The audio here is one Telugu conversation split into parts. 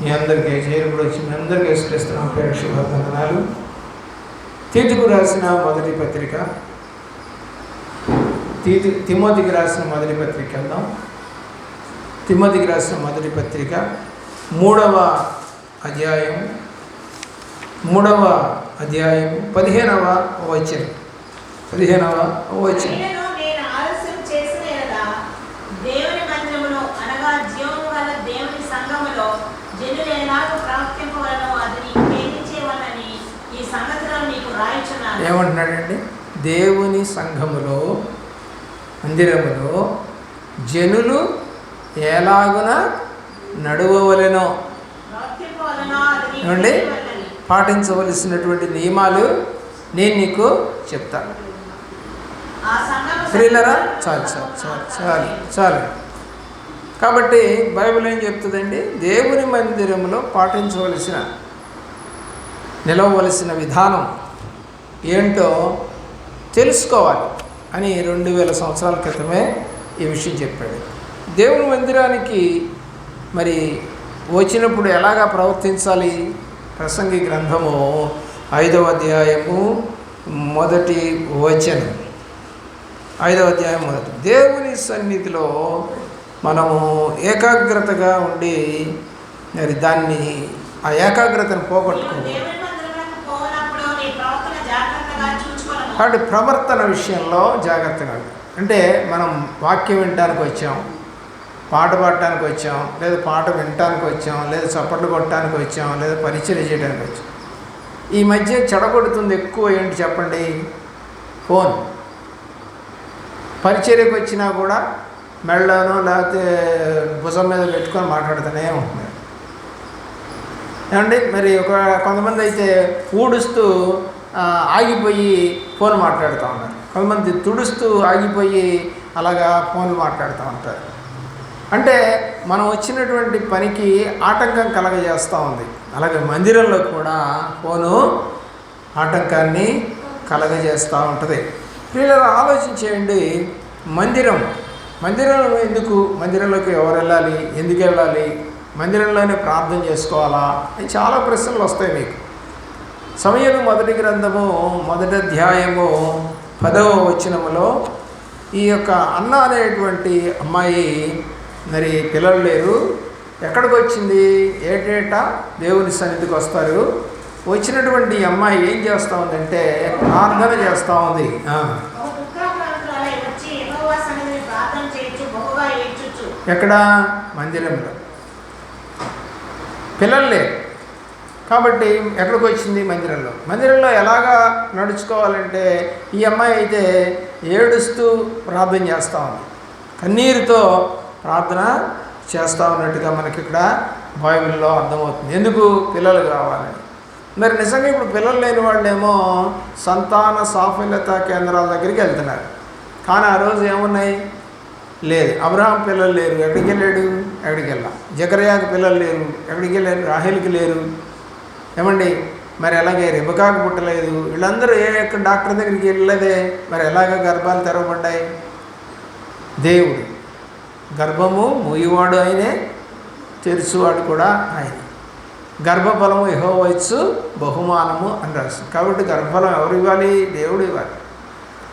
మీ అందరికీ చేరుకుడు వచ్చి మీ అందరికీ విశ్లేస్తున్నాం పేరు శుభవందనాలు తీతుకు రాసిన మొదటి పత్రిక. తీతి తిమోతికి రాసిన మొదటి పత్రిక వెళ్దాం. తిమోతికి రాసిన మొదటి పత్రిక మూడవ అధ్యాయం మూడవ అధ్యాయం పదిహేనవ వచనం. పదిహేనవ వచనం అయినను నేను ఆలస్యం చేసిన యెడల దేవుని మందిరములో అనగా జీవము గల దేవుని సంఘములో జనులు ఎలాగో ప్రవర్తింపవలనో అది నీకు ప్రేమించేవాలని ఈ సంగతిలో నీకు రాయిచున్నాను. ఏమంటున్నాడండి దేవుని సంఘములో మందిరములో జనులు ఎలాగున నడువవలెనో. ఏమండి? పాటించవలసినటువంటి నియమాలు నేను నీకు చెప్తాను. స్త్రీలరా చాలు చాలు చాలు చాలు చాలు. కాబట్టి బైబిల్ ఏం చెప్తుందండి? దేవుని మందిరంలో పాటించవలసిన నిలవవలసిన విధానం ఏంటో తెలుసుకోవాలి అని రెండు వేల సంవత్సరాల క్రితమే ఈ విషయం చెప్పాడు. దేవుని మందిరానికి మరి వచ్చినప్పుడు ఎలాగా ప్రవర్తించాలి? ప్రసంగి గ్రంథము ఐదవ అధ్యాయము మొదటి వచనం. ఐదవ అధ్యాయం మొదటి. దేవుని సన్నిధిలో మనము ఏకాగ్రతగా ఉండి మరి దాన్ని ఆ ఏకాగ్రతను నీవు పోగొట్టుకో దేవుని మందిరములకు పోనప్పుడు నీ ప్రవర్తన జాగ్రత్తగా చూచుకొనము కాబట్టి ప్రవర్తన విషయంలో జాగ్రత్తగా. అంటే మనం వాక్యం వినటానికి వచ్చాం పాట పాడటానికి వచ్చాం లేదా పాట వినటానికి వచ్చాం లేదా చప్పట్లు కొట్టడానికి వచ్చాం లేదా పరిచయం చేయడానికి వచ్చాం. ఈ మధ్య చెడగొడుతుంది ఎక్కువ ఏంటి చెప్పండి? ఫోన్. పరిచర్యకు వచ్చినా కూడా మెళ్ళను లేకపోతే భుజం మీద పెట్టుకొని మాట్లాడుతూనే ఉంటున్నాడు. ఏమండి? మరి ఒక కొంతమంది అయితే ఊడుస్తూ ఆగిపోయి ఫోన్ మాట్లాడుతూ ఉన్నారు. కొంతమంది తుడుస్తూ ఆగిపోయి అలాగా ఫోన్ మాట్లాడుతూ ఉంటారు. అంటే మనం వచ్చినటువంటి పనికి ఆటంకం కలగజేస్తూ ఉంది. అలాగే మందిరంలో కూడా ఫోను ఆటంకాన్ని కలగజేస్తూ ఉంటుంది. పిల్లలు ఆలోచించేయండి. మందిరం మందిరంలో ఎందుకు? మందిరంలోకి ఎవరు వెళ్ళాలి? ఎందుకు వెళ్ళాలి? మందిరంలోనే ప్రార్థన చేసుకోవాలా? అని చాలా ప్రశ్నలు వస్తాయి మీకు. సమయలు మొదటి గ్రంథము మొదటి అధ్యాయము పదవ వచనములో ఈ యొక్క అన్న అనేటువంటి అమ్మాయి మరి పిల్లలు లేరు. ఎక్కడికి వచ్చింది? ఏటేటా దేవుని సన్నిధికి వస్తారు. వచ్చినటువంటి అమ్మాయి ఏం చేస్తూ ఉందంటే ప్రార్థన చేస్తూ ఉంది ఆ. ఒక దుఃఖాక్రాంతురాలై వచ్చి యెహోవా సన్నిధిని ప్రార్థన చేయొచ్చు బహుగా ఏడ్చుచు ఎక్కడ? మందిరంలో. పిల్లలు లేరు. కాబట్టి ఎక్కడికి వచ్చింది మందిరంలో? మందిరంలో ఎలాగా నడుచుకోవాలంటే ఈ అమ్మాయి అయితే ఏడుస్తూ ప్రార్థన చేస్తూ ఉంది. కన్నీరుతో ప్రార్థన చేస్తూ ఉన్నట్టుగా మనకి ఇక్కడ బైబిల్లో అర్థమవుతుంది. ఎందుకు? పిల్లలు కావాలని. మరి నిజంగా ఇప్పుడు పిల్లలు లేని వాళ్ళేమో సంతాన సాఫల్యత కేంద్రాల దగ్గరికి వెళ్తున్నారు. కానీ ఆ రోజు ఏమున్నాయి? లేదు. అబ్రహాం పిల్లలు లేరు. ఎక్కడికి వెళ్ళాడు? ఎక్కడికి వెళ్ళా? జకరయాకి పిల్లలు లేరు. ఎక్కడికి వెళ్ళారు రాహిల్కి లేరు. ఏమండి? మరి అలాగే రిబకాకు పుట్టలేదు. వీళ్ళందరూ ఏ యొక్క డాక్టర్ దగ్గరికి వెళ్ళలేదే. మరి ఎలాగ గర్భాలు తెరవబడ్డాయి? దేవుడు. గర్భము మూయివాడు ఆయనే తెరుచువాడు కూడా ఆయన. గర్భఫలము యహో వయస్సు బహుమానము అని రాసి కాబట్టి గర్భఫలం ఎవరు ఇవ్వాలి? దేవుడు ఇవ్వాలి.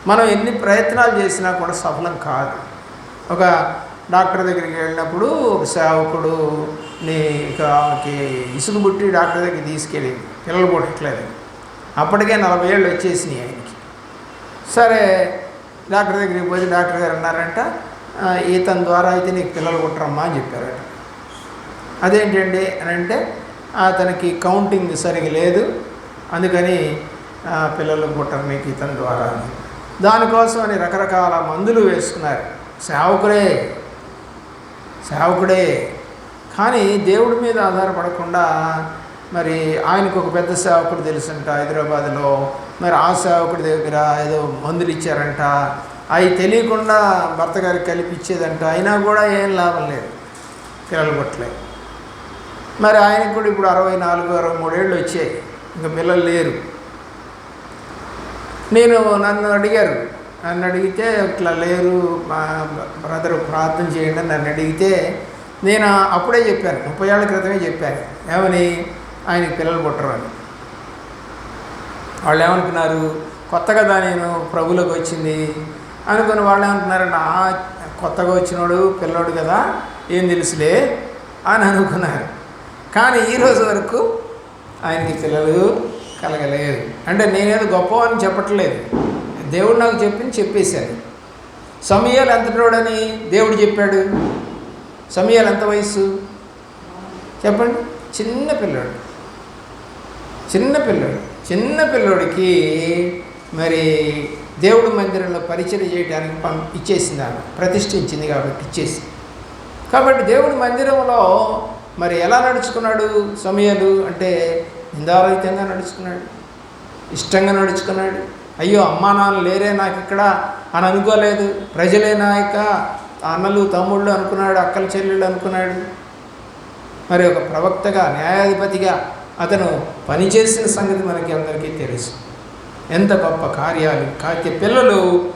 మనం ఎన్ని ప్రయత్నాలు చేసినా కూడా సఫలం కాదు. ఒక డాక్టర్ దగ్గరికి వెళ్ళినప్పుడు ఒక సేవకుడు నీ ఇక ఆమెకి ఇసుగు పుట్టి డాక్టర్ దగ్గరికి తీసుకెళ్ళింది. పిల్లలు పుట్టట్లేదు అప్పటికే నలభై ఏళ్ళు వచ్చేసినాయి ఆయనకి. సరే డాక్టర్ దగ్గరికి పోయి డాక్టర్ గారు అన్నారంట ఈతని ద్వారా అయితే నీకు పిల్లలు కుట్టరమ్మా అని చెప్పారట. అదేంటండి అని అంటే అతనికి కౌంటింగ్ సరిగా లేదు అందుకని పిల్లలు పుట్టరు మీకు ఇతని ద్వారా దానికోసం అని రకరకాల మందులు వేసుకున్నారు. సేవకుడే సేవకుడే. కానీ దేవుడి మీద ఆధారపడకుండా మరి ఆయనకు ఒక పెద్ద సేవకుడు తెలుసంట హైదరాబాద్లో. మరి ఆ సేవకుడి దగ్గర ఏదో మందులు ఇచ్చారంట. అవి తెలియకుండా భర్త గారికి కల్పించేదంట. అయినా కూడా ఏం లాభం లేదు. పిల్లలు కొట్టలేదు మరి ఆయనకు కూడా ఇప్పుడు అరవై నాలుగు అరవై మూడేళ్ళు వచ్చాయి. ఇంకా పిల్లలు లేరు. నేను నన్ను అడిగారు నన్ను అడిగితే ఇట్లా లేరు మా బ్రదర్ ప్రార్థన చేయండి అని నన్ను అడిగితే నేను అప్పుడే చెప్పాను ముప్పై ఏళ్ళ క్రితమే చెప్పాను. ఏమని? ఆయనకి పిల్లలు పుట్టరు అని. వాళ్ళు ఏమనుకున్నారు? కొత్త కదా నేను ప్రభులోకి వచ్చింది అనుకుని వాళ్ళు ఏమంటున్నారంటే "ఆ, కొత్తగా వచ్చినోడు పిల్లోడు కదా ఏం తెలుసులే అని అనుకున్నారు. కానీ ఈ రోజు వరకు ఆయనకి పిల్లలు కలగలేదు. అంటే నేనేదో గొప్ప అని చెప్పట్లేదు. దేవుడు నాకు చెప్పింది చెప్పేశాడు సమయాలు ఎంతటోడని దేవుడు చెప్పాడు? సమయాలు ఎంత వయసు చెప్పండి. చిన్న పిల్లడు. చిన్న పిల్లోడు. చిన్న పిల్లోడికి మరి దేవుడి మందిరంలో పరిచయం చేయడానికి పం ఇచ్చేసింది ఆమె ప్రతిష్ఠించింది కాబట్టి ఇచ్చేసి. కాబట్టి దేవుడి మందిరంలో మరి ఎలా నడుచుకున్నాడు సమయాలు? అంటే నిందారహితంగా నడుచుకున్నాడు? ఇష్టంగా నడుచుకున్నాడు? అయ్యో అమ్మా నాన్న లేరే నాకు ఇక్కడ అని అనుకోలేదు. ప్రజలే నాయక అన్నలు తమ్ముళ్ళు అనుకున్నాడు అక్కల చెల్లెళ్ళు అనుకున్నాడు. మరి ఒక ప్రవక్తగా న్యాయాధిపతిగా అతను పనిచేసిన సంగతి మనకి అందరికీ తెలుసు. ఎంత గొప్ప కార్యాలు. కాకి పిల్లలు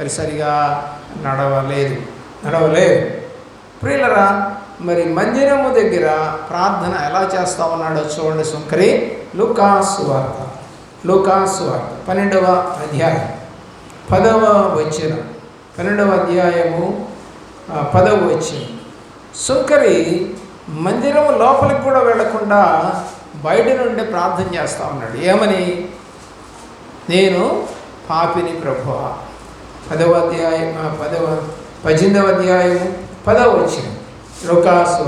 మరి సరిగా నడవలేదు. నడవలేదు. ప్రియులరా మరి మందిరము దగ్గర ప్రార్థన ఎలా చేస్తా ఉన్నాడో చూడండి సుంకరి లుకాసు వార్త. లోకాస్వార్త పన్నెండవ అధ్యాయం. పదవ వచ్చిన పన్నెండవ అధ్యాయము పదవ వచ్చిన సుంకరి మందిరం లోపలికి కూడా వెళ్ళకుండా బయట నుండి ప్రార్థన చేస్తూ ఉన్నాడు. ఏమని? నేను పాపిని ప్రభు పదవ అధ్యాయం పదవ పద్దెనిమిదవ అధ్యాయము పదవ వచ్చిన లోకాసు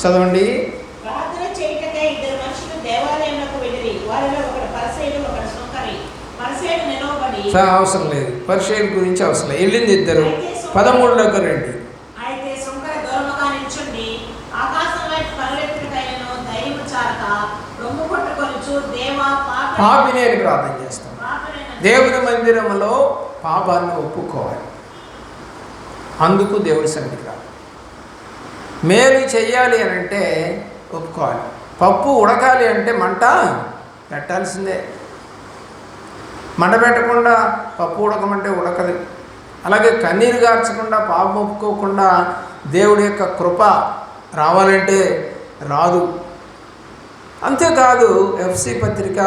చదవండి. అవసరం లేదు. పరిచయం గురించి అవసరం లేదు. వెళ్ళింది ఇద్దరు. పదమూడులోకి రండి. పాప అని ప్రార్థన చేస్తాం. దేవుని మందిరంలో పాపాన్ని ఒప్పుకోవాలి. అందుకు దేవుడి సన్నిధికి రావాలి మేలు చెయ్యాలి అని అంటే ఒప్పుకోవాలి. పప్పు ఉడకాలి అంటే మంట పెట్టాల్సిందే. మండబెట్టకుండా పప్పు ఉడకమంటే ఉడకదు. అలాగే కన్నీరు గార్చకుండా పాపం ఒప్పుకోకుండా దేవుడి యొక్క కృప రావాలంటే రాదు. అంతేకాదు ఎఫ్సి పత్రిక